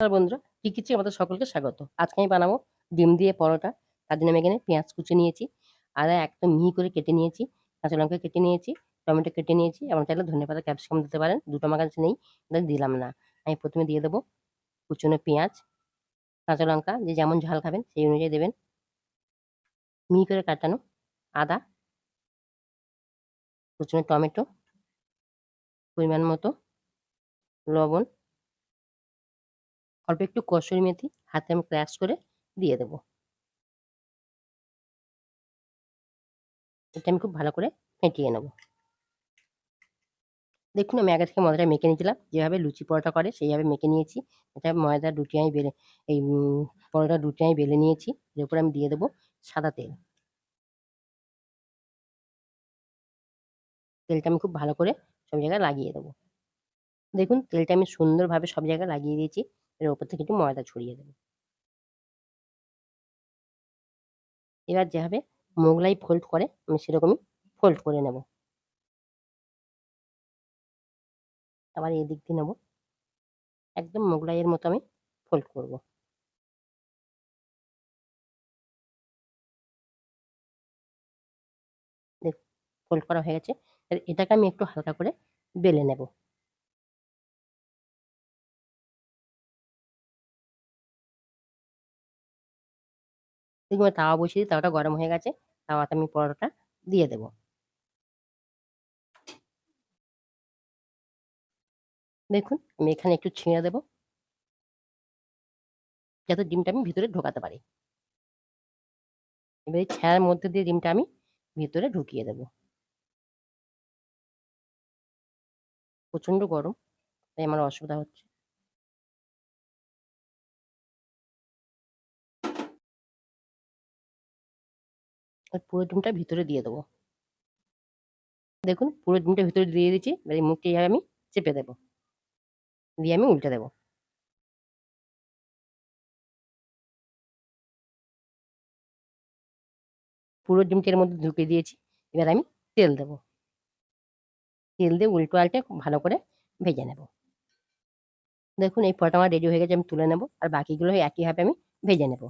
নমস্কার বন্ধুরা কি কিছু আমাদের সকলকে স্বাগত। আজকে আমি বানাবো ডিম দিয়ে পরোটা, তার জন্য আমি এখানে পেঁয়াজ কুচি নিয়েছি আদা একদম মিহি করে কেটে নিয়েছি, কাঁচা লঙ্কা কেটে নিয়েছি, টমেটো কেটে নিয়েছি, এবং চাইলে ধনে পাতা, ক্যাপসিকাম দিতে পারেন, দুটো আমার কাছে নেই দিলাম না। আমি প্রথমে দিয়ে দেবো কুচনো পেঁয়াজ, কাঁচা লঙ্কা, যে যেমন ঝাল খাবেন সেই অনুযায়ী দেবেন। মিহি করে কাটানো আদা, কুচনো টমেটো, পরিমাণ মতো, লবণ অল্প একটু কসুরি মেথি হাতে আমি ক্র্যাশ করে দিয়ে দেবো। এটা আমি খুব ভালো করে ফেটিয়ে নেব। দেখুন আমি আগে থেকে ময়দাটা মেখে নিয়েছিলাম, যেভাবে লুচি পরোটা করে সেইভাবে মেখে নিয়েছি। এটা ময়দার রুটি আমি বেলে, এই পরোটার রুটি আমি বেলে নিয়েছি, এর উপরে আমি দিয়ে দেবো সাদা তেল। তেলটা আমি খুব ভালো করে সব জায়গায় লাগিয়ে দেবো। দেখুন তেলটা আমি সুন্দরভাবে সব জায়গায় লাগিয়ে দিয়েছি। এর ওপর থেকে একটু ময়দা ছড়িয়ে দেবো। এবার যেভাবে মোগলাই ফোল্ড করে আমি সেরকমই ফোল্ড করে নেব। আবার এদিক দিয়ে নেব। একদম মোগলাইয়ের মতো আমি ফোল্ড করব। ফোল্ড করা হয়ে গেছে। এটাকে আমি একটু হালকা করে বেলে নেব। দেখুন তাওয়া বসিয়ে দিই, তাওয়াটা গরম হয়ে গেছে, তাওয়াতে আমি পরোটা দিয়ে দেব। দেখুন, আমি এখানে একটু ছিঁড়ে দেব। যাতে ডিমটা আমি ভিতরে ঢোকাতে পারি। এবার এই ছায়ার মধ্যে দিয়ে ডিমটা আমি ভিতরে ঢুকিয়ে দেব। প্রচণ্ড গরম, তাই আমার অসুবিধা হচ্ছে। পুরো ডিমটা ভিতরে দিয়ে দেবো। দেখুন, পুরো ডিমটা ভিতরে দিয়ে দিচ্ছি এবার মুখটি আমি চেপে দেবো। দিয়ে আমি উল্টে দেবো। পুরো ডিমটির মধ্যে ঢুকে দিয়েছি, এবার আমি তেল দেব। তেল দিয়ে উল্টো আলটে ভালো করে ভেজে নেব। দেখুন, এই পরোটা আমার রেডি হয়ে গেছে, আমি তুলে নেব, আর বাকিগুলো একইভাবে আমি ভেজে নেব।